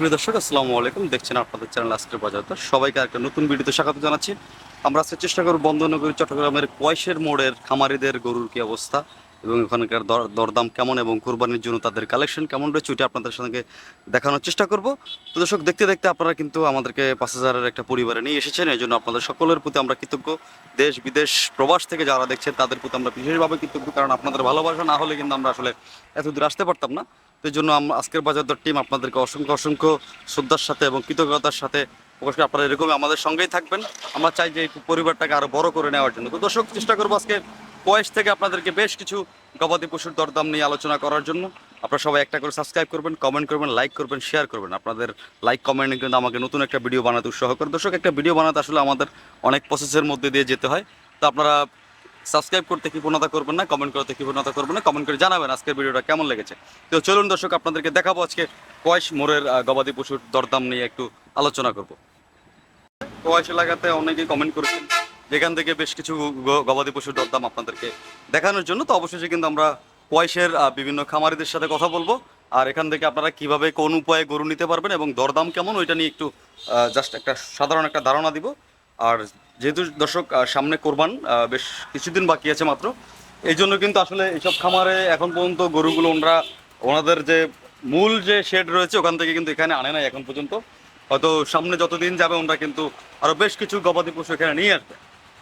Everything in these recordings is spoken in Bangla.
সুপ্রিয় দর্শক, আসসালামু আলাইকুম। দেখছেন আপনাদের চ্যানেল আজকের বাজার দর। সবাইকে একটা নতুন ভিডিওতে স্বাগত জানাচ্ছি। আমরা আজকে চেষ্টা করব বন্ধনগরী চট্টগ্রামের কয়েসের মোড়ের খামারিদের গরুর কি অবস্থা এবং ওখানকার দরদাম কেমন এবং কোরবানির জন্য তাদের কালেকশন কেমন রয়েছে ওইটা আপনাদের সঙ্গে দেখানোর চেষ্টা করব। তো দর্শক, দেখতে দেখতে আপনারা কিন্তু আমাদেরকে পাঁচ হাজারের একটা পরিবারে নিয়ে এসেছেন। এই জন্য আপনাদের সকলের প্রতি আমরা কৃতজ্ঞ। দেশ, বিদেশ, প্রবাস থেকে যারা দেখছেন, তাদের প্রতি আমরা বিশেষভাবে কৃতজ্ঞ। কারণ আপনাদের ভালোবাসা না হলে কিন্তু আমরা আসলে এত দূর আসতে পারতাম না। এই জন্য আমরা আজকের বাজার দর টিম আপনাদেরকে অসংখ্য অসংখ্য শ্রদ্ধার সাথে এবং কৃতজ্ঞতার সাথে প্রকাশ করে আপনারা এরকমই আমাদের সঙ্গেই থাকবেন। আমরা চাই যে পরিবারটাকে আরও বড় করে নেওয়ার জন্য। তো দর্শক, চেষ্টা করব আজকে বয়স থেকে আপনাদেরকে বেশ কিছু গবাদি পশুর দরদাম নিয়ে আলোচনা করার জন্য। আপনারা সবাই একটা করে সাবস্ক্রাইব করবেন কমেন্ট করবেন লাইক করবেন শেয়ার করবেন। আপনাদের লাইক কমেন্ট কিন্তু আমাকে নতুন একটা ভিডিও বানাতে উৎসাহ করে। দর্শক, একটা ভিডিও বানাতে আসলে আমাদের অনেক প্রসেসের মধ্যে দিয়ে যেতে হয়। তো আপনারা সাবস্ক্রাইব করতে কৃপণতা করবেন না কমেন্ট করতে কৃপণতা করবেন না কমেন্ট করে জানাবেন আজকের ভিডিওটা কেমন লেগেছে। তো চলুন দর্শক, আপনাদেরকে দেখাবো আজকে কয়েস মোড়ের গবাদি পশুর দরদাম নিয়ে একটু আলোচনা করব। কয়েস এলাকাতে অনেকেই কমেন্ট করেছেন, যেখান থেকে বেশ কিছু গবাদি পশুর দরদাম আপনাদেরকে দেখানোর জন্য। তো অবশ্যই কিন্তু আমরা কয়েসের বিভিন্ন খামারিদের সাথে কথা বলব। আর এখান থেকে আপনারা কীভাবে, কোন উপায়ে গরু নিতে পারবেন এবং দরদাম কেমন, ওইটা নিয়ে একটু জাস্ট একটা সাধারণ একটা ধারণা দিব। আর যেহেতু দর্শক সামনে কোরবান বেশ কিছুদিন বাকি আছে মাত্র। এই জন্য কিন্তু আসলে এইসব খামারে এখন পর্যন্ত গরুগুলো ওনারা, ওনাদের যে মূল যে শেড রয়েছে, ওখান থেকে কিন্তু এখানে আনে নাই এখন পর্যন্ত। হয়তো সামনে যতদিন যাবে, ওনারা কিন্তু আরও বেশ কিছু গবাদি পশু এখানে নিয়ে আসবে।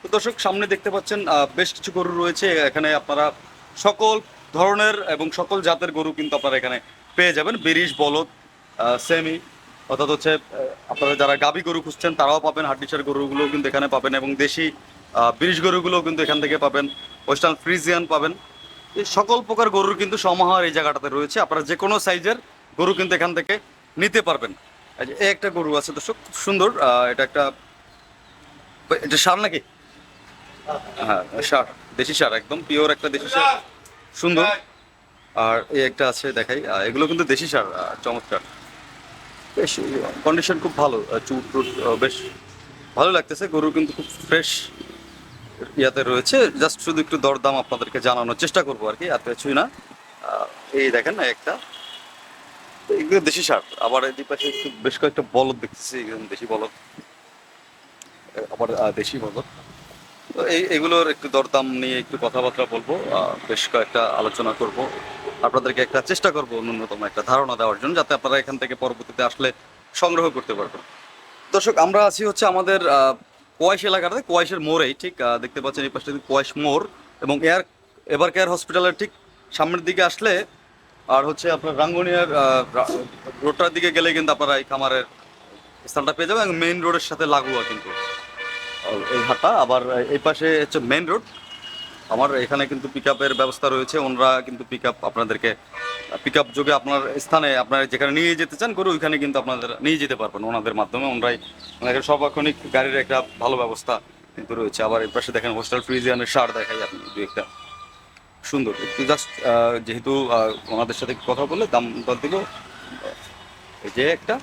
তো দর্শক, সামনে দেখতে পাচ্ছেন বেশ কিছু গরু রয়েছে। এখানে আপনারা সকল ধরনের এবং সকল জাতের গরু কিন্তু আপনারা এখানে পেয়ে যাবেন। বিরিশ, বলদ সেমি অর্থাৎ হচ্ছে আপনারা যারা গাবি গরু খুঁজছেন, তারাও পাবেন হাড্ডিসার গরুগুলোও কিন্তু এখানে পাবেন এবং দেশি বিরিশ গরুগুলোও কিন্তু এখান থেকে পাবেন, ওয়েস্টার্ন ফ্রিজিয়ান পাবেন। এই সকল প্রকার গরুর কিন্তু সমাহার এই জায়গাটাতে রয়েছে। আপনারা যে কোনো সাইজের গরু কিন্তু এখান থেকে নিতে পারবেন। এই একটা গরু আছে, দর্শক, খুব সুন্দর এটা একটা, এটা সার নাকি? হ্যাঁ সার, দেশি সার, একদম পিওর একটা দেশি সার, সুন্দর। আর এই একটা আছে, দেখাই এগুলো কিন্তু দেশি সার চমৎকার। বেশ কন্ডিশন খুব ভালো চুট বেশ ভালো লাগতেছে। গরু কিন্তু খুব ফ্রেশ ইয়াতে রয়েছে। জাস্ট শুধু একটু দরদাম আপনাদেরকে জানানোর চেষ্টা করব আর কি এত কিছুই না। এই দেখেন না একটা। এগুলো দেশি সার, আবার এই পাশে বেশ কয়েকটা বলদ দেখতেছি দেশি বলদ। আবার দেশি বলদ। তো এই, এগুলোর একটু দরদাম নিয়ে একটু কথাবার্তা বলব বেশ কয়েকটা আলোচনা করব। আপনাদেরকে একটা চেষ্টা করব ন্যূনতম একটা ধারণা দেওয়ার জন্য, যাতে আপনারা এখান থেকে পরবর্তীতে আসলে সংগ্রহ করতে পারবেন। দর্শক, আমরা আছি হচ্ছে আমাদের কোয়াইশ এলাকাতে কোয়াইশের মোড়েই, ঠিক দেখতে পাচ্ছেন এই পাশে কোয়াইশ মোড় এবং এয়ার, এবার কেয়ার হসপিটালের ঠিক সামনের দিকে আসলে, আর হচ্ছে আপনার রাঙ্গুনিয়ার রোডটার দিকে গেলে কিন্তু আপনারা এই খামারের স্থানটা পেয়ে যাবেন মেইন রোডের সাথে লাগুয়া কিন্তু। এই হাটটা। আবার এই পাশে হচ্ছে মেন রোড আমার এখানে কিন্তু পিক ব্যবস্থা রয়েছে। ওনারা কিন্তু পিক আপ আপনাদেরকে পিক আপ যোগে আপনার স্থানে আপনার যেখানে নিয়ে যেতে চান করে ওইখানে কিন্তু আপনাদের নিয়ে যেতে পারবেন ওনাদের মাধ্যমে। ওনারাই, ওনাদের সর্বাক্ষণিক গাড়ির একটা ভালো ব্যবস্থা কিন্তু রয়েছে। আবার এই পাশে দেখেন হোস্টেল ফ্রিজিয়ানের সার দেখাই আপনি দু একটা। সুন্দর। একটু জাস্ট যেহেতু ওনাদের সাথে কথা বলে দাম দর দিব এই যে একটা,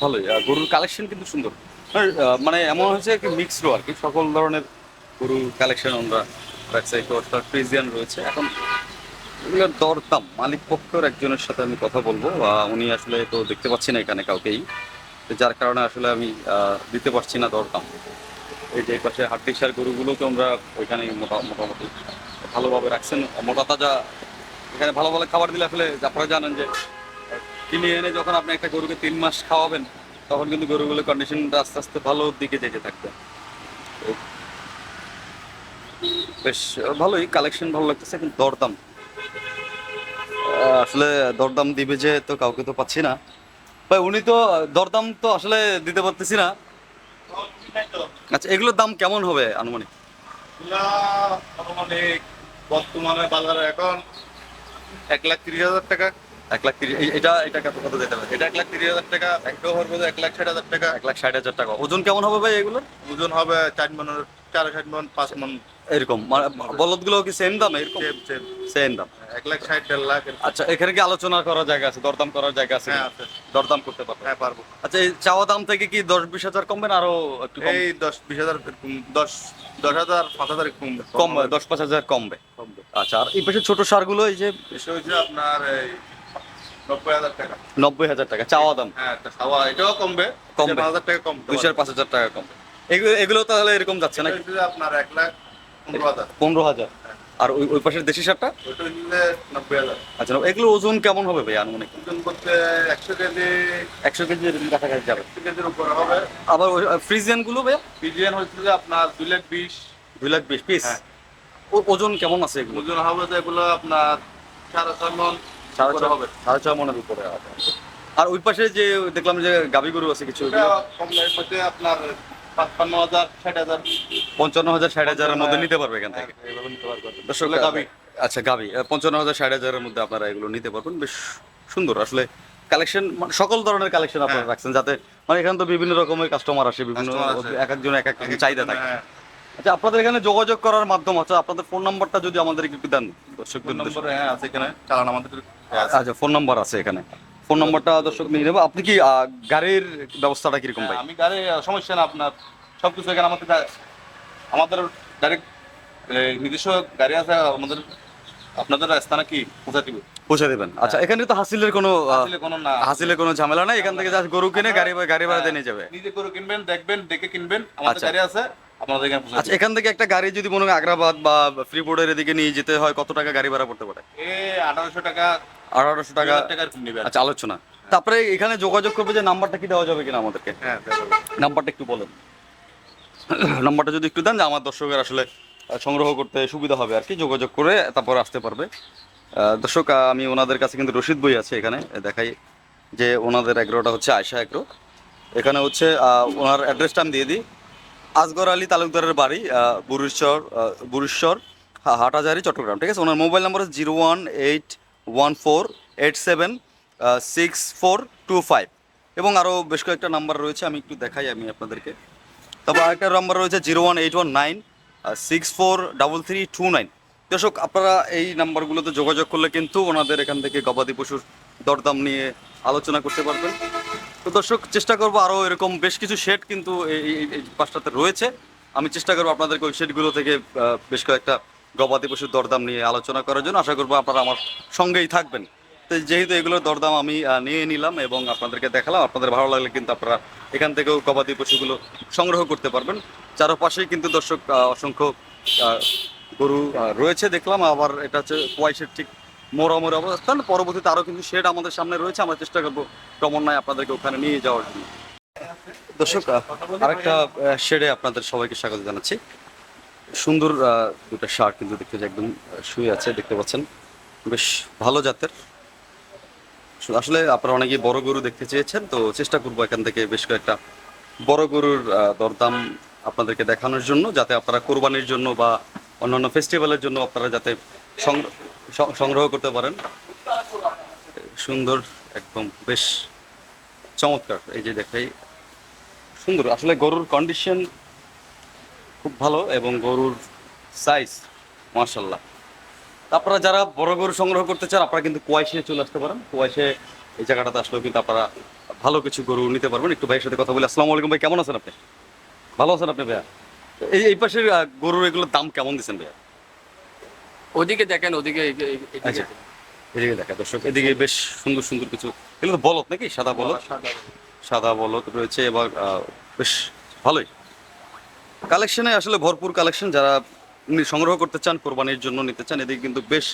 ভালোই। গরুর কালেকশন কিন্তু সুন্দর। মানে এমন হচ্ছে কি মিক্সড আর কি? সকল ধরনের গরুর কালেকশন আমরা রাখছি ফ্রিজিয়ান রয়েছে। এখন এগুলোর দরদাম মালিক পক্ষের একজনের সাথে আমি কথা বলব। উনি আসলে তো দেখতে পাচ্ছি না এখানে কাউকেই। যার কারণে আসলে আমি দিতে পারছি না দরদাম এই যে পাশে হাড্ডিসার গরুগুলোকে আমরা ওইখানে মোটা, মোটামুটি ভালোভাবে রাখছেন। মোটা তাজা, এখানে ভালো ভালো খাবার দিলে আসলে আপনারা জানেন যে কিনে এনে যখন আপনি একটা গরুকে তিন মাস খাওয়াবেন তখন কিন্তু গরুগুলোর কন্ডিশনটা আস্তে আস্তে ভালো দিকে যেতে থাকবে। বেশ, ভালোই কালেকশন ভালো লাগতেছে, কিন্তু দরদাম। আসলে দরদাম দিবে যে তো কাউকে তো পাচ্ছি না। উনি তো, দরদাম তো আসলে দিতে পারতেছি না। আচ্ছা এগুলোর দাম কেমন হবে, আনুমানিক? আনুমানিক বর্তমানে বাজারে এখন এক লাখ তিরিশ হাজার টাকা। এক লাখ তিরিশ এটা এটা কত যেতে পারে? এটা এক লাখ তিরিশ হাজার টাকা একটা হবে এক লাখ ষাট হাজার টাকা। এক লাখ ষাট হাজার টাকা। ওজন কেমন হবে ভাই এগুলোর ওজন হবে চার মনের চার ষাট মন পাঁচ মন। এরকম। বলদগুলো কি সেম দাম এরকম? সেম দাম। এক লাখ ষাট দেড় লাখ আচ্ছা এখানে কি আলোচনা করার জায়গা আছে? দরদাম করার জায়গা আছে হ্যাঁ দরদাম করতে পারবে? হ্যাঁ পারব। আচ্ছা এই চাওয়া দাম থেকে কি দশ বিশ হাজার কমবে না আরও একটু এই দশ বিশ হাজার দশ দশ হাজার পাঁচ হাজার এরকম কম দশ পাঁচ হাজার কমবে। কমবে। আচ্ছা আর এই পাশে ছোট সারগুলো এই যে আপনার টাকা। নব্বই হাজার টাকা চাওয়া দাম? হ্যাঁ এটাও কমবে। কমবে। হাজার টাকা কম দুইশো পাঁচ হাজার টাকা কম। এগুলো এগুলো তাহলে এরকম যাচ্ছে নাকি? আপনার এক লাখ পনেরো হাজার। আর ওই ওই পাশের দেশি সারটা? আচ্ছা এগুলো ওজন কেমন হবে ভাই আনুমানিক? ওজন করতে একশো কেজি একশো কেজির কাছাকাছি যাবে। কেজির উপরে হবে। আবার ওই ফ্রিজিয়ানগুলো ভাইয়া? পিজিএন হচ্ছে যে আপনার দুই লাখ বিশ। দুই লাখ বিশ পিস হ্যাঁ। ওজন কেমন আছে এগুলো ওজন হবে যে এগুলো আপনার সাড়ে ছয় মন সাড়ে উপরে হবে। সাড়ে ছয় মনের উপরে আর ওই পাশে যে দেখলাম যে গাবি গরু আছে কিছু আপনার পাঁচপান্ন হাজার ষাট হাজার। পঞ্চান্ন হাজার ষাট হাজারের মধ্যে নিতে পারবে এখান থেকে। এভাবে নিতে পারবেন দর্শক এগুলো আচ্ছা গাবি পঞ্চান্ন হাজার ষাট হাজারের মধ্যে আপনারা এগুলো নিতে পারবেন। বেশ সুন্দর। আসলে কালেকশন সকল ধরনের কালেকশন আপনারা হ্যাঁ। রাখছেন যাতে মানে এখানে তো বিভিন্ন রকমের কাস্টমার আসে বিভিন্ন এক একজন এক এক চাহিদা থাকে। হ্যাঁ, আচ্ছা আপনাদের এখানে যোগাযোগ করার মাধ্যম আছে আপনাদের ফোন নাম্বারটা যদি আমাদের একটু দেন দর্শকদের হ্যাঁ আছে এখানে। চালান আমাদের। আচ্ছা ফোন নাম্বার আছে এখানে। ফোন নাম্বারটা দর্শক নিয়ে নেব। আপনি কি গাড়ির ব্যবস্থাটা কীরকম ভাই? হ্যাঁ, আমি গাড়ি সমস্যা না আপনার। সবকিছু এখানে আমাদের আমাদের ডাইরেক্ট নিজস্ব গাড়ি আছে আমাদের আপনাদের স্থানে কি পৌঁছা দিবে? পৌঁছে দেবেন। আচ্ছা এখানে তো হাসিলের কোনো হাসিলের কোনো ঝামেলা নাই? এখান থেকে জাস্ট গরু কিনে গাড়ি গাড়ি ভাড়াতে নিয়ে যাবে। নিজে গরু কিনবেন দেখবেন দেখে কিনবেন। আমাদের আচ্ছা। গাড়ি আছে আচ্ছা এখান থেকে একটা গাড়ি যদি মনে হয় আগ্রাবাদ বা ফ্রিবোর্ডের এদিকে নিয়ে যেতে হয় কত টাকা গাড়ি ভাড়া পড়তে পারে? এ আঠারোশো টাকা আঠারোশো টাকা। নেবে আচ্ছা আলোচনা। তারপরে এখানে যোগাযোগ করবে যে নাম্বারটা কি দেওয়া যাবে কিনা আমাদেরকে? হ্যাঁ নাম্বারটা একটু বলেন। নাম্বারটা যদি একটু দেন যে আমার দর্শকের আসলে সংগ্রহ করতে সুবিধা হবে আর কি যোগাযোগ করে তারপরে আসতে পারবে। দর্শক আমি ওনাদের কাছে কিন্তু রশিদ বই আছে এখানে দেখাই যে ওনাদের এগ্রোটা হচ্ছে আয়সা এগ্রো। এখানে হচ্ছে ওনার অ্যাড্রেসটা আমি দিয়ে দিই। আসগর আলী তালুকদারের বাড়ি বুরুশ্বর বুরুশ্বর হাটাজারি চট্টগ্রাম ঠিক আছে? ওনার mobile number zero one eight one four eight seven six four two five এবং আরও বেশ কয়েকটা নাম্বার রয়েছে, আমি একটু দেখাই আমি আপনাদেরকে। তারপর আরেকটা নাম্বার রয়েছে zero one eight one nine six four double three two nine দর্শক, আপনারা এই নাম্বারগুলোতে যোগাযোগ করলে কিন্তু ওনাদের এখান থেকে গবাদি পশুর দরদাম নিয়ে আলোচনা করতে পারবেন। তো দর্শক, চেষ্টা করব আরও এরকম বেশ কিছু শেড কিন্তু এই পাঁচটাতে রয়েছে। আমি চেষ্টা করব আপনাদেরকে ওই শেডগুলো থেকে বেশ কয়েকটা গবাদি পশুর দরদাম নিয়ে আলোচনা করার জন্য আশা করব আপনারা আমার সঙ্গেই থাকবেন। তো যেহেতু এগুলোর দরদাম আমি নিয়ে নিলাম এবং আপনাদেরকে দেখালাম, আপনাদের ভালো লাগলে কিন্তু আপনারা এখান থেকেও গবাদি পশুগুলো সংগ্রহ করতে পারবেন। চারপাশেই কিন্তু দর্শক অসংখ্য গরু রয়েছে, দেখলাম। আবার এটা হচ্ছে কোয়াইশের ঠিক মোরামোর অবস্থান। পরবর্তীতে আরও কিন্তু শেড আমাদের সামনে রয়েছে। আমরা চেষ্টা করব ক্রমান্বয়ে আপনাদেরকে ওখানে নিয়ে যাওয়ার জন্য। দর্শক আরেকটা শেডে আপনাদের সবাইকে স্বাগত জানাচ্ছি। সুন্দর দুটো শার্ট কিন্তু দেখতে একদম শুয়ে আছে, দেখতে পাচ্ছেন। বেশ ভালো জাতের। আসলে আপনারা অনেকেই বড় গরু দেখতে চেয়েছেন, তো চেষ্টা করব এখান থেকে বেশ কয়েকটা বড় গরুর দরদাম আপনাদেরকে দেখানোর জন্য, যাতে আপনারা কোরবানির জন্য বা অন্যান্য ফেস্টিভ্যালের জন্য আপনারা যাতে সংগ্রহ করতে পারেন। সুন্দর, একদম বেশ চমৎকার। এই যে দেখাই সুন্দর। আসলে গরুর কন্ডিশন খুব ভালো এবং গরুর সাইজ মার্শাল্লাহ আপনারা যারা বড় গরু সংগ্রহ করতে চান আপনারা কিন্তু কোয়াইশে চলে আসতে পারেন। কোয়াইশে এই জায়গাটাতে আসলেও কিন্তু আপনারা ভালো কিছু গরু নিতে পারবেন। একটু ভাইয়ের সাথে কথা বলি। আসসালামু আলাইকুম ভাই কেমন আছেন আপনি? ভালো আছেন আপনি ভাইয়া? এই এই পাশের গরুর এগুলোর দাম কেমন দিচ্ছেন ভাইয়া? ওদিকে দেখেন ওদিকে এদিকে আচ্ছা। এদিকে দেখা দর্শক এদিকে বেশ সুন্দর সুন্দর কিছু। এগুলো তো বলদ নাকি? সাদা বলদ? সাদা। বলদ। রয়েছে এবার বেশ ভালোই। কালেকশনে আসলে ভরপুর কালেকশন যারা সংগ্রহ করতে চান কোরবানির জন্য নিতে চান এদিকে কিন্তু বেশ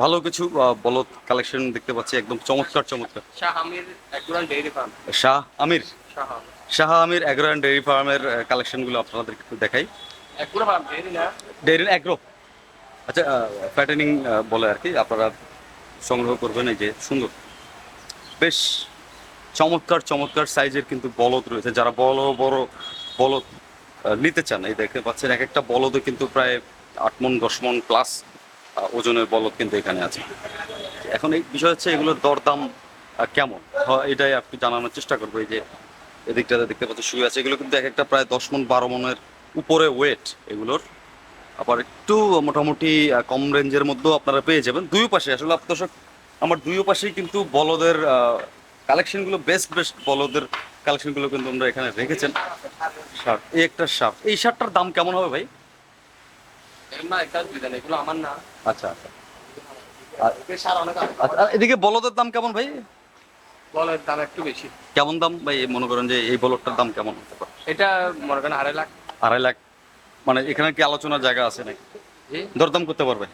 ভালো কিছু বলদ কালেকশন দেখতে পাচ্ছি একদম চমৎকার চমৎকার। Shah Amir Shah Amir? Agro and dairy ফার্মের কালেকশনগুলো আপনাদের একটু দেখাই। ডেয়ারি অ্যাগ্রো আচ্ছা প্যাটার্নিং বলে আর কি আপনারা সংগ্রহ করবেন এই যে সুন্দর। বেশ চমৎকার চমৎকার সাইজের কিন্তু বলদ রয়েছে। যারা বড় বড় বলদ নিতে চান। এই দেখতে পাচ্ছেন এক একটা বলদে কিন্তু প্রায় আট মন, দশ মন প্লাস ওজনের বলদ কিন্তু এখানে আছে। এখন এই বিষয় হচ্ছে এগুলোর দরদাম কেমন? হয়, এটাই আপনি জানানোর চেষ্টা করব। এই যে এদিকটাতে দেখতে পাচ্ছেন শুয়ে আছে। এগুলো কিন্তু এক একটা প্রায় দশ মন, বারো মনের উপরে ওয়েট এগুলোর। আবার একটু মোটামুটি কম রেঞ্জের মধ্যেও আপনারা পেয়ে যাবেন। দুই পাশে, আসলে আপনার আমার দুই পাশেই কিন্তু বলদের কালেকশনগুলো বেস্ট বেস্ট বলদের কালেকশনগুলো কিন্তু আমরা এখানে রেখেছেন। শার্ট এই একটা শার্ট। এই শার্টটার দাম কেমন হবে ভাই? আমার না। আচ্ছা আচ্ছা। আচ্ছা এদিকে বলদের দাম কেমন ভাই? বলের দাম একটু বেশি। কেমন দাম? ভাই মনে করেন যে এই বলদটার দাম কেমন হতে পারে? এটা মনে করেন আড়াই লাখ। আড়াই লাখ। মানে এখানে কি আলোচনার জায়গা আছে নাকি? দরদাম করতে পারবে?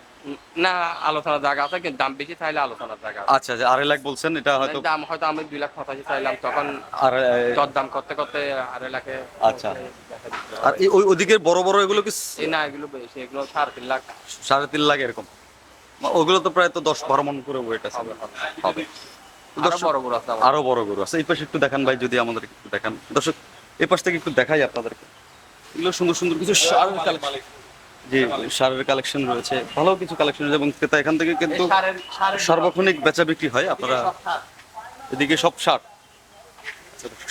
না আলোচনার জায়গা আছে কিন্তু দাম বেশি চাইলে আলোচনার জায়গা। আচ্ছা যে আড়াই লাখ বলছেন এটা হয়তো দাম হয়তো আমি দুই লাখ পঁচাশি চাইলাম তখন আর দাম করতে করতে আড়াই লাখে আচ্ছা। আর ওই বড় বড় এগুলো কি না এগুলো বেশি এগুলো সাড়ে তিন লাখ। সাড়ে তিন লাখ এরকম। ওগুলো তো প্রায় তো দশ বারো মন করে ওয়েট আছে। হবে আরও বড় বড় আছে আমার। আরও বড় গরু আছে। এই পাশে একটু দেখান ভাই যদি আমাদের একটু দেখান। দর্শক এই পাশ থেকে একটু দেখাই আপনাদেরকে। এগুলো সুন্দর সুন্দর কিছু সারের কালেকশন। যে সারের কালেকশন রয়েছে ভালো কিছু কালেকশন রয়েছে এবং ক্রেতা এখান থেকে কিন্তু সার্বক্ষণিক বেচা বিক্রি হয় আপনারা এদিকে সব সার।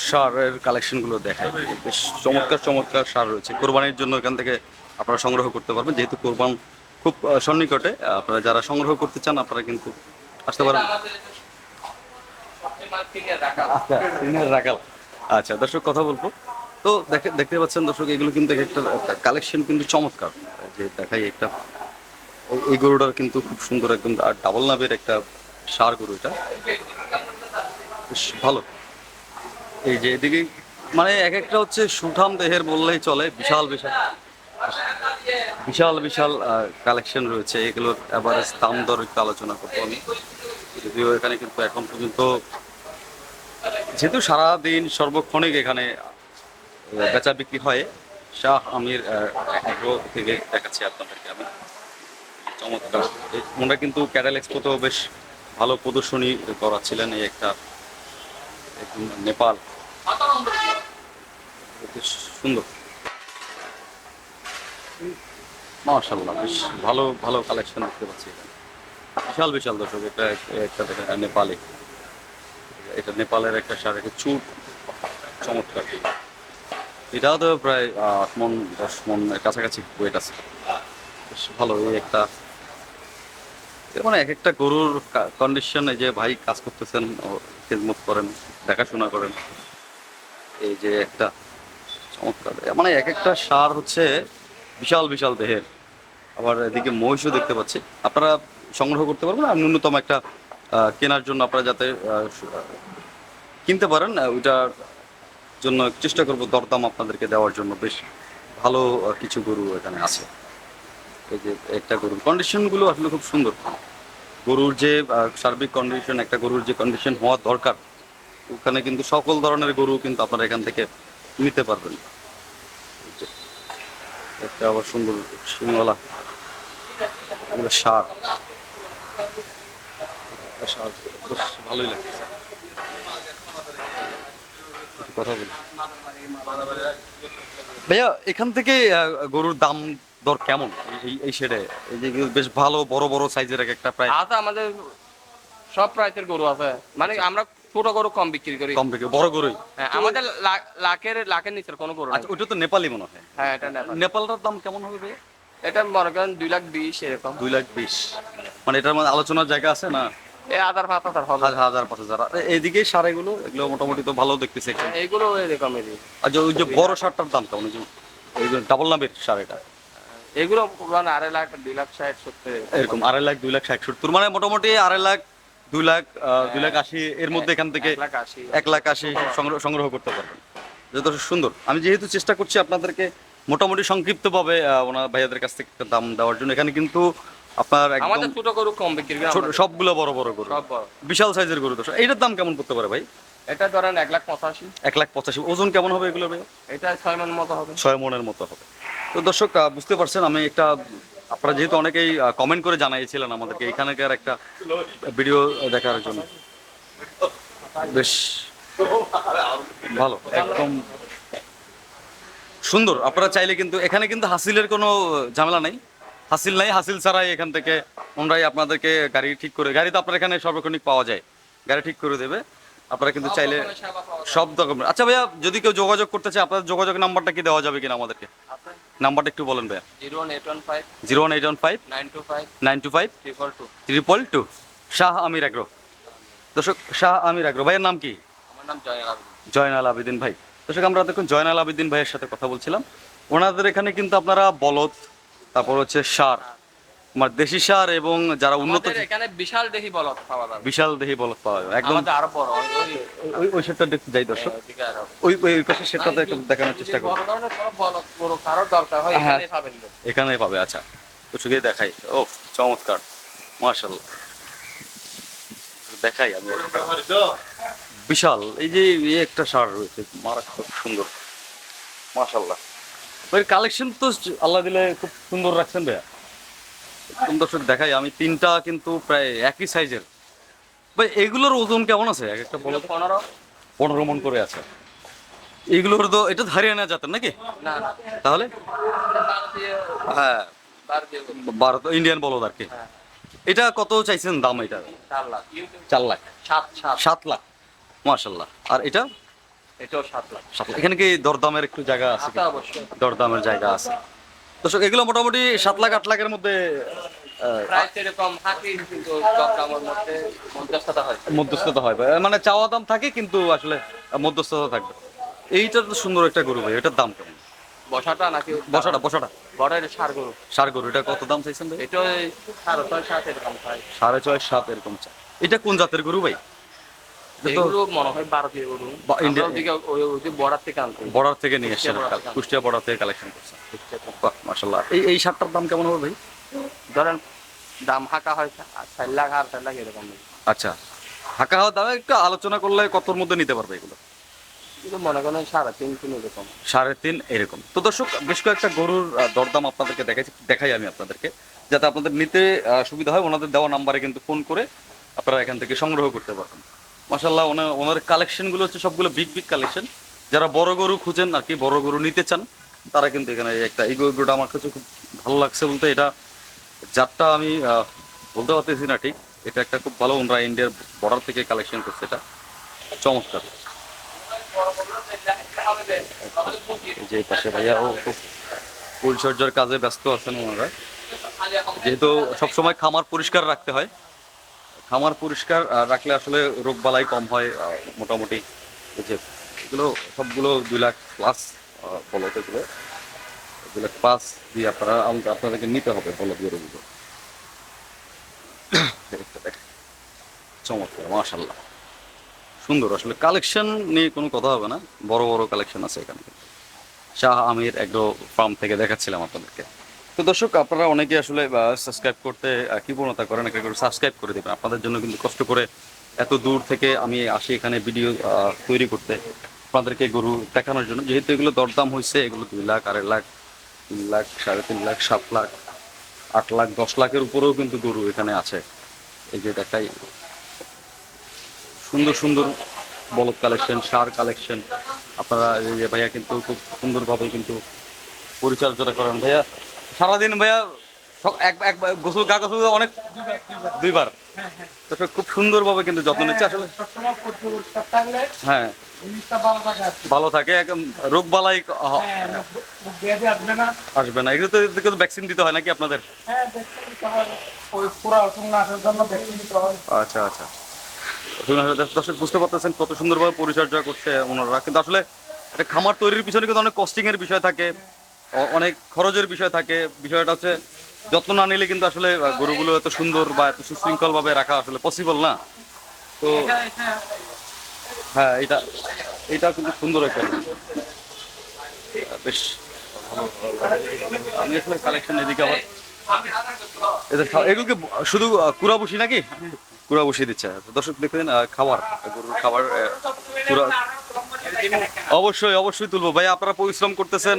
সারের কালেকশনগুলো দেখায় বেশ চমৎকার চমৎকার সার রয়েছে। কোরবানির জন্য এখান থেকে আপনারা সংগ্রহ করতে পারবেন। যেহেতু কোরবান খুব সন্নিকটে আপনারা যারা সংগ্রহ করতে চান আপনারা কিন্তু আসতে পারেন। আচ্ছা রাখাল। আচ্ছা দর্শক কথা বলব। তো দেখে দেখতে পাচ্ছেন দর্শক এগুলো কিন্তু একটা কালেকশন কিন্তু চমৎকার। যে দেখাই একটা। এই- গরুটার কিন্তু খুব সুন্দর একদম আর ডাবল নাবের একটা সার গরু এটা। বেশ ভালো। এই যে এদিকে মানে এক একটা হচ্ছে সুঠাম দেহের বললেই চলে, বিশাল বিশাল। বিশাল বিশাল কালেকশন রয়েছে। এগুলোর এভারেজ দাম দর একটু আলোচনা করব আমি। যদিও এখানে কিন্তু এখন পর্যন্ত যেহেতু সারাদিন সর্বক্ষণিক এখানে বেচা বিক্রি হয় শাহ আমির অ্যাগ্রো থেকে দেখাচ্ছি আপনাদেরকে আমি। চমৎকার। ওনারা কিন্তু ক্যাডাল এক্সপোতেও বেশ ভালো প্রদর্শনী করাচ্ছিলেন এই একটা নেপাল। সুন্দর। মাশাল্লাহ বেশ ভালো ভালো কালেকশন দেখতে পাচ্ছি বিশাল বিশাল দর্শক এটা একটা দেখেন, নেপালি। এটা নেপালের একটা সার চুট চমৎকার। এটাও তো প্রায় আট মন দশ মন কাছাকাছি ওয়েট আছে। বেশ ভালো এই একটা মানে এক একটা গরুর কন্ডিশন এই যে ভাই কাজ করতেছেন খেদমত করেন দেখাশোনা করেন এই যে একটা চমৎকার। মানে এক একটা সার হচ্ছে বিশাল বিশাল দেহের। আবার এদিকে মহিষও দেখতে পাচ্ছি। আপনারা সংগ্রহ করতে পারবেন আর ন্যূনতম একটা কেনার জন্য আপনারা যাতে কিনতে পারেন আহ, ওইটার জন্য চেষ্টা করব দরদাম আপনাদেরকে দেওয়ার জন্য। বেশ ভালো কিছু গরু এখানে আছে। এই যে একটা গরুর কন্ডিশনগুলো আসলে খুব সুন্দর। গরুর যে সার্বিক কন্ডিশন একটা গরুর যে কন্ডিশন হওয়া দরকার, ওখানে কিন্তু সকল ধরনের গরু কিন্তু আপনারা এখান থেকে নিতে পারবেন। একটা আবার সুন্দর সিংওয়ালা সার। সার ভালোই লাগছে। কথা বলি। ভাইয়া এখান থেকে গরুর দাম দর কেমন? এই এই শেডে এই যে বেশ ভালো বড় বড় সাইজের এক একটা প্রায়। আছে আমাদের সব প্রাইসের গরু আছে। মানে আমরা ছোট গরু কম বিক্রি করি। কম বিক্রি বড় গরুই। হ্যাঁ, আমাদের লাখের লাখের নিচের কোনো গরু। আচ্ছা ওটা তো নেপালি মনে হয়। হ্যাঁ এটা নেপাল। নেপালটার দাম কেমন হবে ভাইয়া? এটা মনে করেন দুই লাখ বিশ এরকম। দুই লাখ বিশ। মানে এটার মধ্যে আলোচনার জায়গা আছে না? এই পাঁচ হাজার হবে হাজার হাজার পাঁচ হাজার। আর এইদিকে এগুলো এগুলো মোটামুটি তো ভালো দেখতেছে একটু। হ্যাঁ, আর ওই যে বড় সারটার দাম কেমন? ওই যে ওই যে ডাবল নামের সার এটা। এগুলো পুরান আড়াই লাখ দুই লাখ ষাট সত্তর। এরকম আড়াই লাখ দুই লাখ ষাট সত্তর। মানে মোটামুটি আড়াই লাখ দুই লাখ দুই লাখ আশি এর মধ্যে এখান থেকে এক লাখ আশি। আশি সংগ্রহ সংগ্রহ করতে পারবেন। যত সুন্দর। আমি যেহেতু চেষ্টা করছি আপনাদেরকে মোটামুটি সংক্ষিপ্তভাবে ওনার ভাইয়াদের কাছ থেকে দাম দেওয়ার জন্য। এখানে কিন্তু আপনার আমাদের ছোট গরু কম বিক্রি ছোট সবগুলো বড় বড় গরু। সব বড়। বিশাল সাইজের গরু দর্শক এইটার দাম কেমন করতে পারে ভাই? এটা ধরেন এক লাখ পঁচাশি। এক লাখ পঁচাশি। ওজন কেমন হবে এগুলো ভাই? এটা ছয় মতো হবে। ছয় মনের মতো হবে। তো দর্শক বুঝতে পারছেন আমি একটা আপনারা যেহেতু অনেকেই কমেন্ট করে জানিয়েছিলেন আমাদেরকে এখানকার একটা ভিডিও দেখার জন্য। বেশ ভালো একদম সুন্দর। আপনারা চাইলে কিন্তু এখানে কিন্তু হাসিলের কোনো ঝামেলা নাই। হাসিল নাই হাসিল ছাড়াই এখান থেকে ওনরাই আপনাদেরকে গাড়ি ঠিক করে গাড়ি তো আপনার এখানে সর্বক্ষণিক পাওয়া যায়। গাড়ি ঠিক করে দেবে। আপনারা কিন্তু চাইলে সব রকমের আচ্ছা ভাইয়া যদি কেউ যোগাযোগ করতে চায় আপনার যোগাযোগ নাম্বারটা কি দেওয়া যাবে কিনা আমাদেরকে? নাম্বারটা একটু বলেন ভাইয়া। Zero one eight one five. Zero one eight one five. Nine two five. Nine two five. Triple two. Triple two. Shah Amir agro দর্শক শাহ আমির আগ্রো ভাইয়ের নাম কি? আমার নাম জয়নাল আবেদিন। জয়নাল আবেদিন ভাই। দর্শক আমরা দেখুন জয়নাল আবেদিন ভাইয়ের সাথে কথা বলছিলাম। ওনাদের এখানে কিন্তু আপনারা বলদ তারপর হচ্ছে সার। আমার দেশি সার এবং যারা উন্নত এখানে বিশাল দেহি বলদ পাওয়া যাবে। বিশাল দেহি বলদ পাওয়া যাবে। একদম আরও বড়। ওই- ওই- সেটটা দেখতে যাই দর্শক। ওই ওই ওই পাশে সেটটাতে একটু দেখানোর চেষ্টা করব বড় ধরনের বড় বলদ বড় কারোর দরকার হয় হ্যাঁ। এখানেই পাবেন লোক। এখানে পাবে আচ্ছা। তো দেখাই। ও চমৎকার। মার্শাল্লাহ দেখাই আমি। বিশাল। এই যে এই একটা সার রয়েছে মারাত্মক সুন্দর। মাশাল্লাহ এর কালেকশন তো আল্লাহ দিলে খুব সুন্দর রাখছেন ভাইয়া। একদম দর্শক দেখাই আমি তিনটা কিন্তু প্রায় একই সাইজের ভাই এগুলোর ওজন কেমন আছে? এক একটা বলো। পনেরো। পনেরো মন করে আছে। এগুলোর তো এটা হারিয়ানা জাতের নাকি? তাহলে? হ্যাঁ। ভারত ইন্ডিয়ান বলদ আর কি? হ্যাঁ। এটা কত চাইছেন দাম এটা? চার লাখ। চার লাখ। সাত লাখ। মাশাল্লাহ আর এটা? এটাও সাত লাখ। এখানে কি দরদামের একটু জায়গা আছে আচ্ছা অবশ্যই। দরদামের জায়গা আছে। দর্শক এগুলো মোটামুটি সাত লাখ আট লাখের মধ্যে মধ্যস্থতা হয়। মানে চাওয়া দাম থাকে কিন্তু আসলে মধ্যস্থতা থাকবে। এইটা তো সুন্দর একটা গরু ভাই এটার দাম কেমন? বসাটা নাকি বসাটা বসাটা। বড় এটা সার গরু। সার গরু এটা কত দাম চাইছেন ভাই? এটা সাড়ে ছয় সাত এরকম সাড়ে ছয় সাত এরকম চা এটা কোন জাতের গরু ভাই? এগুলো মনে হয় ভারতীয় গরু ইন্ডিয়া- ওদিকে ওই ওই যে বর্ডার থেকে আনতে বর্ডার থেকে নিয়ে এসছেন কুষ্টিয়া border থেকে। কুষ্টিয়া বর্ডার থেকে কালেকশন করছেন। মাশাল্লাহ এই এই শার্টটার দাম কেমন হবে ভাই? ধরেন দাম হাঁকা হয় চার লাখ আর চার লাখ এরকম আচ্ছা। হাঁকা হাওয়া দামে একটু আলোচনা করলে কতর মধ্যে নিতে পারবে এগুলো? কিন্তু মনে করেন সাড়ে তিন তিন এরকম। সাড়ে তিন এরকম। তো দর্শক বেশ কয়েকটা গরুর দরদাম আপনাদেরকে দেখাই দেখাই আমি আপনাদেরকে যাতে আপনাদের নিতে সুবিধা হয়। ওনাদের দেওয়া নাম্বারে কিন্তু ফোন করে আপনারা এখান থেকে সংগ্রহ করতে পারবেন। মাসাল্লাহ ওনার ওনার কালেকশনগুলো হচ্ছে সবগুলো বিগ বিগ কালেকশন যারা বড় গরু খুঁজেন আর কি, বড় গরু নিতে চান, তারা কিন্তু এখানে একটা এই গরুটা আমার কাছে খুব ভালো লাগছে বলতে এটা যারটা আমি বলতে পারতেছি না ঠিক। এটা একটা খুব ভালো ওনারা ইন্ডিয়ার বর্ডার থেকে কালেকশন করছে এটা। চমৎকার। যে পাশে ভাইয়া, ও খুব পরিচর্যার কাজে ব্যস্ত আছেন ওনারা। যেহেতু সবসময় খামার পরিষ্কার রাখতে হয় খামার পরিষ্কার রাখলে আসলে রোগ বালাই কম হয় মোটামুটি। যে এগুলো সবগুলো দুই লাখ প্লাস বলতে এগুলো। দুই লাখ প্লাস দিয়ে আপনারা আপনাদেরকে নিতে হবে বলদ গরুগুলো। চমৎকার মাশাল্লাহ সুন্দর, আসলে কালেকশন নিয়ে কোনো কথা হবে না। বড় বড় কালেকশন আছে এখানে। শাহ আমির এগ্রো ফার্ম থেকে দেখাচ্ছিলাম আপনাদেরকে। তো দর্শক আপনারা অনেকে আসলে সাবস্ক্রাইব করতে আহ, কৃপণতা করেন একটা করে সাবস্ক্রাইব করে দেবেন। আপনাদের জন্য কিন্তু কষ্ট করে এত দূর থেকে আমি আসি এখানে ভিডিও তৈরি করতে আপনাদেরকে গরু দেখানোর জন্য। যেহেতু এগুলো দরদাম হয়েছে এগুলো দুই লাখ আড়াই লাখ তিন লাখ সাড়ে তিন লাখ সাত লাখ আট লাখ দশ লাখের উপরেও কিন্তু গরু এখানে আছে। এই যে দেখাই সুন্দর সুন্দর বলদ কালেকশন সার কালেকশন আপনারা যে ভাইয়া কিন্তু খুব সুন্দরভাবে কিন্তু পরিচর্যা করেন। ভাইয়া সারাদিন ভাইয়া এক গোসল গা গোসল অনেক দুইবার। তো খুব সুন্দরভাবে কিন্তু যত্ন নিচ্ছে। আসলে হ্যাঁ। ভালো থাকে। একদম রোগ বালাই হ্যাঁ, আসবে না। এগুলো তো কিন্তু ভ্যাকসিন দিতে হয় নাকি আপনাদের? হ্যাঁ, হয়। হয়। আচ্ছা আচ্ছা। দর্শক বুঝতে পারতেছেন কত সুন্দরভাবে পরিচর্যা করছে ওনারা। কিন্তু আসলে একটা খামার তৈরির পিছনে কিন্তু অনেক কস্টিং এর বিষয় থাকে। অনেক খরচের বিষয় থাকে। বিষয়টা হচ্ছে, যত্ন না নিলে কিন্তু আসলে গরুগুলো এত সুন্দর বা এত সুশৃঙ্খল ভাবে রাখা আসলে পসিবল না। তো হ্যাঁ এটা এটা কিন্তু সুন্দর একটা বেশ আমি আসলে কালেকশন এদিকে আবার এগুলোকে শুধু কুড়া বসি নাকি? কুড়া বসিয়ে দিচ্ছে। দর্শক দেখবেন খাবার, গরুর খাবার অবশ্যই অবশ্যই তুলবো। ভাই, আপনারা পরিশ্রম করতেছেন।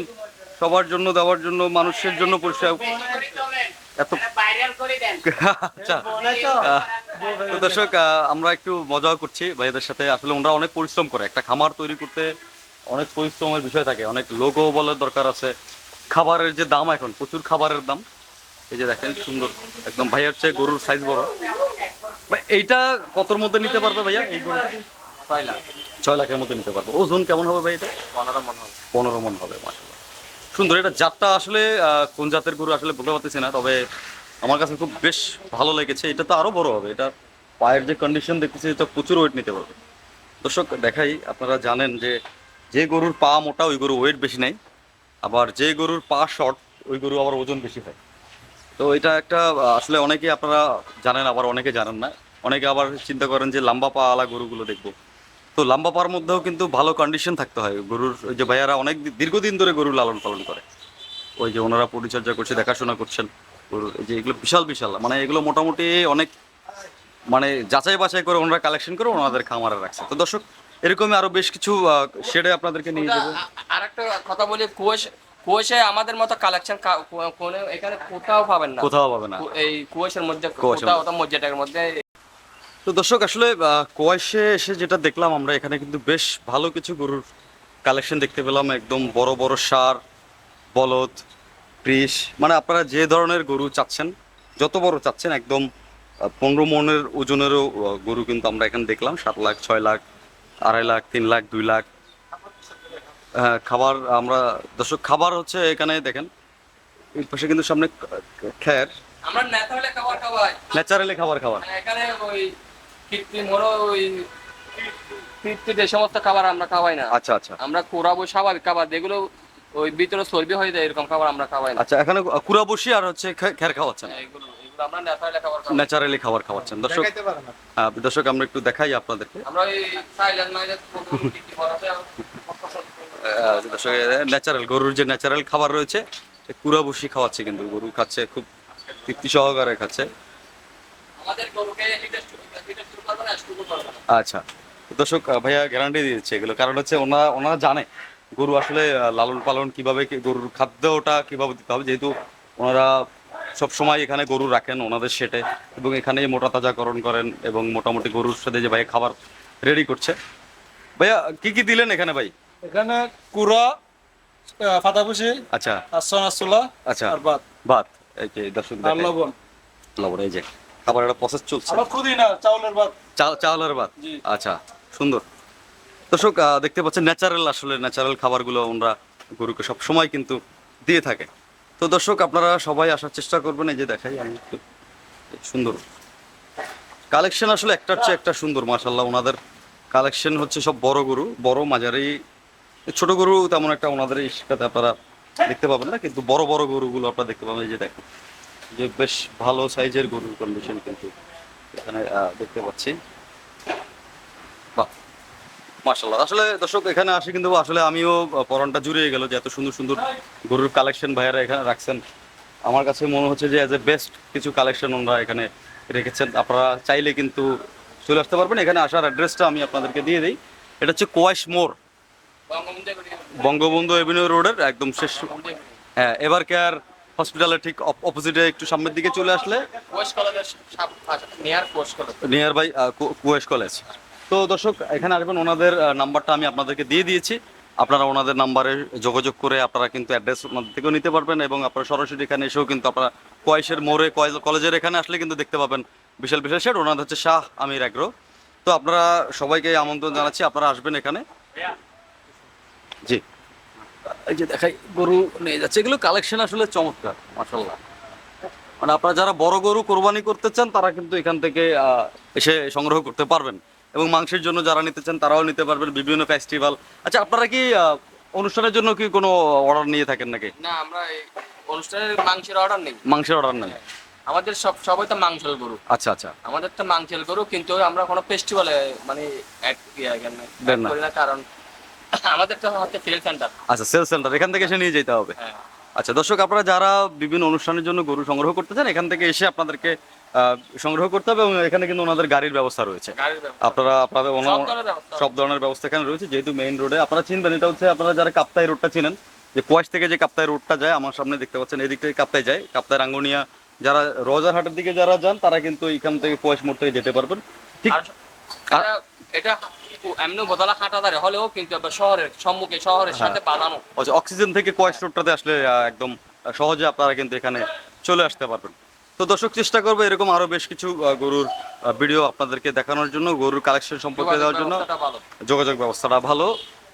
সবার জন্য দেওয়ার জন্য মানুষের জন্য পরিশ্রম এত আচ্ছা। তো দর্শক আমরা একটু মজা করছি ভাইদের সাথে। আসলে ওনারা অনেক পরিশ্রম করে। একটা খামার তৈরি করতে অনেক পরিশ্রমের বিষয় থাকে। অনেক লোগো বলার দরকার আছে। খাবারের যে দাম এখন প্রচুর খাবারের দাম। এই যে দেখেন সুন্দর। একদম ভাইয়ার হচ্ছে গরুর সাইজ বড়। ভাই, এইটা কতর মধ্যে নিতে পারবে ভাইয়া? এই গরু ছয় লাখ। ছয় লাখের মধ্যে নিতে পারবে। ওজন কেমন হবে ভাই এটা? পনেরো মনে হবে। পনেরো মন হবে মাসাল্লাহ সুন্দর, এটা জাতটা আসলে কোন জাতের গরু আসলে বলতে পারতেছি না, তবে আমার কাছে খুব বেশ ভালো লেগেছে। এটা তো আরও বড় হবে, এটা পায়ের যে কন্ডিশন দেখতেছি, এটা প্রচুর ওয়েট নিতে পারবে। দর্শক, দেখাই, আপনারা জানেন যে যে গরুর পা মোটা, ওই গরু ওয়েট বেশি নাই, আবার যে গরুর পা শর্ট ওই গরু আবার ওজন বেশি হয়। তো এটা একটা আসলে অনেকে আপনারা জানেন, আবার অনেকে জানেন না। অনেকে আবার চিন্তা করেন যে, লাম্বা পাওয়ালা গরুগুলো দেখব। তো লাম্বা পাওয়ার মধ্যেও কিন্তু ভালো কন্ডিশন থাকতে হয়। গরুর ওই যে ভাইয়ারা অনেক দীর্ঘদিন ধরে গরু লালন পালন করে। ওই যে ওনারা পরিচর্যা করছে দেখাশোনা করছেন। গরুর এই যে এগুলো বিশাল বিশাল। মানে এগুলো মোটামুটি অনেক মানে যাচাই বাছাই করে ওনারা কালেকশন করে ওনাদের খামারে রাখছে। তো দর্শক এরকমই আরও বেশ কিছু শেডে আপনাদেরকে নিয়ে যাব। আর একটা কথা বলি কুয়েশ কুয়েশে আমাদের মতো কালেকশন এখানে কোথাও পাবেন না। কোথাও পাবেন না। এই কুয়েশের মধ্যে কোথাও মসজিদের মধ্যে তো দর্শক আসলে কোয়াইশে এসে যেটা দেখলাম আমরা এখানে কিন্তু বেশ ভালো কিছু গরুর কালেকশন দেখতে পেলাম। একদম বড় বড় সার বলদ প্রিস মানে আপনারা যে ধরনের গরু চাচ্ছেন যত বড় চাচ্ছেন একদম পনেরো মনের ওজনেরও গরু কিন্তু আমরা এখানে দেখলাম। সাত লাখ ছয় লাখ আড়াই লাখ তিন লাখ দুই লাখ। হ্যাঁ, খাবার আমরা দর্শক খাবার হচ্ছে এখানে দেখেন। এই পাশে কিন্তু সামনে খ্যার। আমরা হলে খাবার খাওয়াই। ন্যাচারালি খাবার খাবার মানে এখানে ওই কৃত্রিম হলো ওই কৃত্রিম যে সমস্ত খাবার আমরা খাওয়াই না। আচ্ছা আচ্ছা। আমরা কোরাবো স্বাভাবিক খাবার যেগুলো ওই ভিতরে চর্বি হয়ে যায় এরকম খাবার আমরা খাওয়াই না। আচ্ছা এখানে কুড়া বসি আর হচ্ছে খের খাওয়াচ্ছেন? এগুলো আমরা ন্যাচারালি খাবার খাওয়াচ্ছেন। দর্শক দেখাইতে পারে না। হ্যাঁ, দর্শক আমরা একটু দেখাই আপনাদেরকে। আমরা দর্শক ন্যাচারাল গরুর যে ন্যাচারাল খাবার রয়েছে কুড়া বসি খাওয়াচ্ছে কিন্তু গরু খাচ্ছে খুব তৃপ্তি সহকারে খাচ্ছে। আমাদের গরুকে আচ্ছা। দর্শক ভাইয়া গ্যারান্টি দিচ্ছে এগুলো। কারণ হচ্ছে ওনারা ওনারা জানে গরু আসলে লালন পালন কীভাবে গরুর খাদ্যটা কীভাবে দিতে হবে। যেহেতু ওনারা সব সময় এখানে গরু রাখেন ওনাদের সেটে এবং এখানে মোটা তাজাকরণ করেন এবং মোটামুটি গরুর সাথে যে ভাই খাবার রেডি করছে। ভাইয়া কি কি দিলেন এখানে ভাই? এখানে কুড়া ফাতাপুষি আচ্ছা। আর সোনাচুলা আচ্ছা। আর ভাত। ভাত। এই যে দর্শক লবণ। লবণ এই যে। একটা প্রসেস চলছে। চাউলের ভাত। চাউলের ভাত? আচ্ছা সুন্দর। দর্শক দেখতে পাচ্ছেন ন্যাচারাল আসলে ন্যাচারাল খাবারগুলো ওনারা গরুকে সব সময় কিন্তু দিয়ে থাকে। তো দর্শক আপনারা সবাই আসার চেষ্টা করবেন এই যে দেখাই আমি সুন্দর। কালেকশন আসলে একটার চেয়ে একটা সুন্দর মাশাল্লাহ ওনাদের কালেকশন হচ্ছে সব বড় গরু বড় মাঝারি। ছোট গরু তেমন একটা ওনাদের সাথে আপনারা দেখতে পাবেন না কিন্তু বড় বড় গরুগুলো আপনারা দেখতে পাবেন এই যে দেখেন। যে বেশ ভালো সাইজের গরুর কন্ডিশন কিন্তু এখানে দেখতে পাচ্ছি। বাহ মাশাল্লাহ আসলে দর্শক এখানে আসে কিন্তু আসলে আমিও পরনটা জুড়িয়ে গেল যে এত সুন্দর সুন্দর গরুর কালেকশন ভাইয়ারা এখানে রাখছেন। আমার কাছে মনে হচ্ছে যে অ্যাজ এ বেস্ট কিছু কালেকশন ওনারা এখানে রেখেছেন। আপনারা চাইলে কিন্তু চলে আসতে পারবেন। এখানে আসার অ্যাড্রেসটা আমি আপনাদেরকে দিয়ে দিই। এটা হচ্ছে কোয়াইশ মোড়। বঙ্গবন্ধু বঙ্গবন্ধু এভিনিউ রোডের একদম শেষ হ্যাঁ এবার কেয়ার হসপিটালের ঠিক অপোজিটে একটু সামনের দিকে চলে আসলে। নিয়ার বাই কুয়েশ কলেজ। তো দর্শক এখানে আসবেন ওনাদের নাম্বারটা আমি আপনাদেরকে দিয়ে দিয়েছি। আপনারা ওনাদের নাম্বারে যোগাযোগ করে আপনারা কিন্তু অ্যাড্রেস ওনাদের থেকেও নিতে পারবেন এবং আপনারা সরাসরি এখানে এসেও কিন্তু আপনারা কয়েসের মোড়ে কয়েস- কলেজের এখানে আসলে কিন্তু দেখতে পাবেন বিশাল বিশাল শেড। ওনাদের হচ্ছে শাহ আমির অ্যাগ্রো তো আপনারা সবাইকে আমন্ত্রণ জানাচ্ছি আপনারা আসবেন এখানে। এই যে দেখাই গরু নিয়ে যাচ্ছে। এগুলো কালেকশন আসলে চমৎকার মাসাল্লাহ মানে আপনারা যারা বড় গরু কোরবানি করতে চান তারা কিন্তু এখান থেকে এসে সংগ্রহ করতে পারবেন। এবং মাংসের জন্য যারা নিতে চান তারাও নিতে পারবেন বিভিন্ন ফেস্টিভ্যাল আচ্ছা আপনারা কি অনুষ্ঠানের জন্য কি কোনো অর্ডার নিয়ে থাকেন নাকি? না আমরা অনুষ্ঠানের মাংসের অর্ডার নেই। মাংসের অর্ডার নেই? আমাদের সব সবাই তো মাংসের গরু। আচ্ছা আচ্ছা। আমাদের তো মাংসের গরু কিন্তু আমরা কোনো ফেস্টিভ্যালে মানে দেন না কারণ আমাদের তো হচ্ছে সেল সেন্টার আচ্ছা সেল সেন্টার এখান থেকে এসে নিয়ে যেতে হবে। হ্যাঁ। আচ্ছা দর্শক আপনারা যারা বিভিন্ন অনুষ্ঠানের জন্য গরু সংগ্রহ করতে চান এখান থেকে এসে আপনাদেরকে সংগ্রহ করতে হবে এবং এখানে কিন্তু ওনাদের গাড়ির ব্যবস্থা রয়েছে। আপনারা আপনাদের সব ধরনের ব্যবস্থা এখানে রয়েছে যেহেতু মেইন রোডে আপনারা চিনবেন এটা হচ্ছে আপনারা যারা কাপ্তাই রোডটা চিনেন যে কোয়াশ থেকে যে কাপ্তাই রোডটা যায় আমার সামনে দেখতে পাচ্ছেন এদিক থেকে কাপ্তাই যায়। কাপ্তাই রাঙ্গুনিয়া যারা রোজারহাটের দিকে যারা যান তারা কিন্তু এখান থেকে কোয়াশ মোড় থেকে যেতে পারবেন। ঠিক এটা এমনি বদলা হাঁটাদারে হলেও কিন্তু শহরের সম্মুখে শহরের সাথে বাঁধানো। আচ্ছা অক্সিজেন থেকে রোডটাতে আসলে একদম সহজে আপনারা কিন্তু এখানে চলে আসতে পারবেন। তো দর্শক চেষ্টা করব এরকম আরও বেশ কিছু গরুর ভিডিও আপনাদেরকে দেখানোর জন্য গরুর কালেকশন সম্পর্কে দেওয়ার জন্য। যোগাযোগ ব্যবস্থাটা ভালো।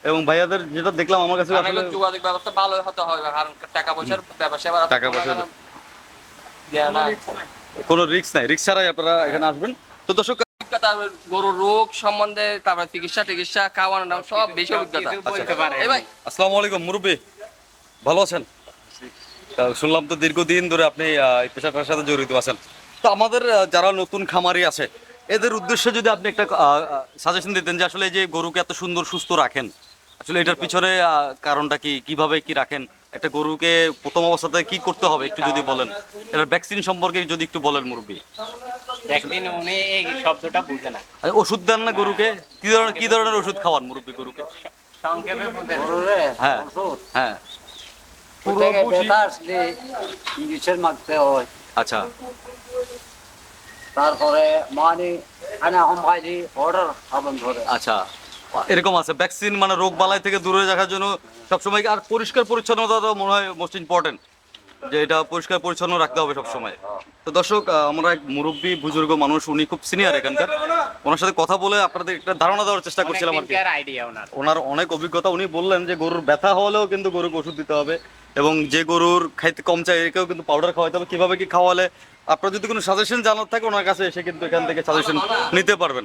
এবং ভাইয়াদের যেটা দেখলাম আমার কাছে আসলে যোগাযোগ ব্যবস্থা ভালো হতে হবে কারণ টাকা পয়সার ব্যবসা টাকা না। কোনো রিস্ক নাই। রিক্স ছাড়াই আপনারা এখানে আসবেন। তো দর্শক অভিজ্ঞতা গরুর রোগ সম্বন্ধে তারপর চিকিৎসা টিকিৎসা খাওয়ানো দাওয়ানো সব বেশি অভিজ্ঞতা। এই ভাই আসসালামু আলাইকুম মুরব্বী। ভালো আছেন? শুনলাম তো দীর্ঘদিন ধরে আপনি এই পেশাটার সাথে জড়িত আছেন। তো আমাদের যারা নতুন খামারি আছে এদের উদ্দেশ্যে যদি আপনি একটা সাজেশন দিতেন যে আসলে এই যে গরুকে এত সুন্দর সুস্থ রাখেন আসলে এটার পিছনে আহ, কারণটা কি? কীভাবে কি রাখেন? একটা গরুকে প্রথম অবস্থাতে কি করতে হবে একটু যদি বলেন? এটার ভ্যাকসিন সম্পর্কে যদি একটু বলেন মুরব্বী। একদিন উনি এই শব্দটা বুঝে না। ওষুধ দেন না গরুকে? কি ধরনের কি ধরনের ওষুধ খাওয়ান মুরব্বী গরুকে? সংক্ষেপে। হ্যাঁ হ্যাঁ। ব্যথা আসলে ইঞ্জেকশন মারতে হয়। আচ্ছা। তারপরে মানে আনা হমাইলি অর্ডার খাবেন ধরে। আচ্ছা। এরকম আছে। ভ্যাকসিন মানে রোগ বালাই থেকে দূরে রাখার জন্য সবসময় আর পরিষ্কার পরিচ্ছন্নতা তো মনে হয় মোস্ট ইম্পর্টেন্ট যে এটা পরিষ্কার পরিচ্ছন্ন রাখতে হবে সবসময়। তো দর্শক আমরা এক মুরব্বী বুজুর্গ মানুষ উনি খুব সিনিয়র এখানকার। ওনার সাথে কথা বলে আপনাদের একটা ধারণা দেওয়ার চেষ্টা করছিলাম আর কি। ওনার। অনেক অভিজ্ঞতা। উনি বললেন যে গরুর ব্যথা হলেও কিন্তু গরুকে ওষুধ দিতে হবে এবং যে গরুর খাইতে কম চাই একেও কিন্তু পাউডার খাওয়াতে হবে। কীভাবে কি খাওয়ালে? আপনার যদি কোনো সাজেশন জানার থাকে ওনার কাছে এসে কিন্তু এখান থেকে সাজেশন নিতে পারবেন।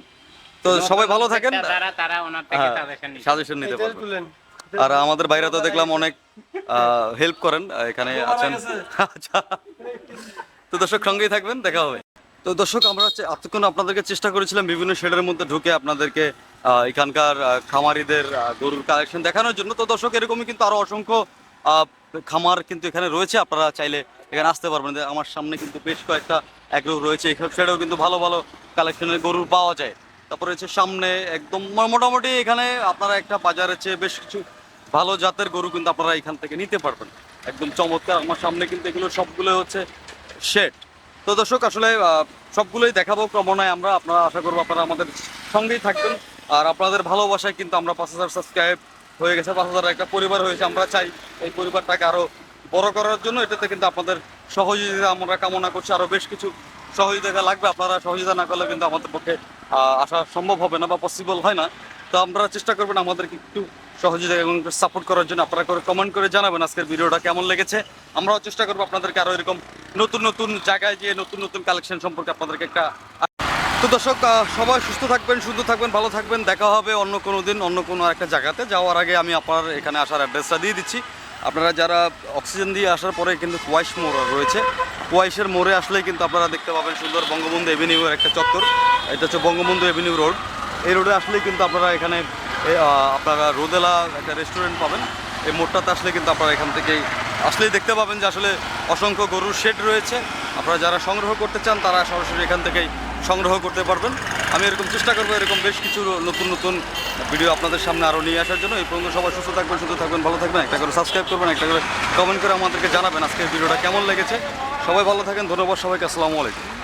তো সবাই ভালো থাকেন। তারা তারা ওনার থেকে হ্যাঁ সাজেশন নিতে পারবেন আর আমাদের বাইরে তো দেখলাম অনেক হেল্প করেন আহ, এখানে আছেন। আচ্ছা। তো দর্শক সঙ্গেই থাকবেন দেখা হবে। তো দর্শক আমরা হচ্ছে এতক্ষণ আপনাদেরকে চেষ্টা করেছিলাম বিভিন্ন শেডের মধ্যে ঢুকে আপনাদেরকে আহ, এখানকার আহ, খামারিদের গরুর কালেকশন দেখানোর জন্য। তো দর্শক এরকমই কিন্তু আরও অসংখ্য আহ, খামার কিন্তু এখানে রয়েছে। আপনারা চাইলে এখানে আসতে পারবেন। যে আমার সামনে কিন্তু বেশ কয়েকটা অ্যাগ্রো রয়েছে। এখানে শেডেও কিন্তু ভালো ভালো কালেকশনের গরুর পাওয়া যায়। তারপরে হচ্ছে সামনে একদম মোটামুটি এখানে আপনারা একটা বাজারের চেয়ে বেশ কিছু ভালো জাতের গরু কিন্তু আপনারা এখান থেকে নিতে পারবেন। একদম চমৎকার। আমার সামনে কিন্তু এগুলো সবগুলো হচ্ছে শেড। তো দর্শক, আসলে সবগুলোই দেখাবো ক্রমণায় আমরা। আপনারা আশা করব আপনারা আমাদের সঙ্গেই থাকবেন। আর আপনাদের ভালোবাসায় কিন্তু আমরা পাঁচ হাজার সাবস্ক্রাইব হয়ে গেছে। পাঁচ হাজার একটা পরিবার হয়েছে। আমরা চাই এই পরিবারটাকে আরও বড় করার জন্য। এটাতে কিন্তু আপনাদের সহযোগিতা আমরা কামনা করছি। আরও বেশ কিছু সহযোগিতা লাগবে, আপনারা সহযোগিতা না করলে কিন্তু আমাদের পক্ষে আসা সম্ভব হবে না বা পসিবল হয় না। তো আপনারা চেষ্টা করবেন আমাদেরকে একটু সহযোগিতা এবং সাপোর্ট করার জন্য। আপনারা করে কমেন্ট করে জানাবেন আজকের ভিডিওটা কেমন লেগেছে। আমরাও চেষ্টা করব আপনাদেরকে আরও এরকম নতুন নতুন জায়গায় গিয়ে নতুন নতুন কালেকশন সম্পর্কে আপনাদেরকে একটা তো দর্শক সবাই সুস্থ থাকবেন সুন্দর থাকবেন, ভালো থাকবেন। দেখা হবে অন্য কোনো দিন, অন্য কোনো একটা জায়গাতে। যাওয়ার আগে আমি আপনার এখানে আসার অ্যাড্রেসটা দিয়ে দিচ্ছি। আপনারা যারা অক্সিজেন দিয়ে আসার পরে কিন্তু কোয়াইশ মোড় রয়েছে। কোয়াইশের মোড়ে আসলেই কিন্তু আপনারা দেখতে পাবেন সুন্দর বঙ্গবন্ধু এভিনিউয়ের একটা চত্বর। এটা হচ্ছে বঙ্গবন্ধু এভিনিউ রোড। এই রোডে আসলেই কিন্তু আপনারা এখানে আপনারা রোদেলা একটা রেস্টুরেন্ট পাবেন। এই মোড়টাতে আসলে কিন্তু আপনারা এখান থেকেই আসলেই দেখতে পাবেন যে আসলে অসংখ্য গরুর শেড রয়েছে। আপনারা যারা সংগ্রহ করতে চান, তারা সরাসরি এখান থেকেই সংগ্রহ করতে পারবেন। আমি এরকম চেষ্টা করব এরকম বেশ কিছু নতুন নতুন ভিডিও আপনাদের সামনে আরও নিয়ে আসার জন্য। এই পর্যন্ত সবাই সুস্থ থাকবেন সুস্থ থাকবেন, ভালো থাকবেন। একটা করে সাবস্ক্রাইব করবেন, একটা করে কমেন্ট করে আমাদেরকে জানাবেন আজকের ভিডিওটা কেমন লেগেছে। সবাই ভালো থাকেন ধন্যবাদ সবাইকে আসসালামু আলাইকুম।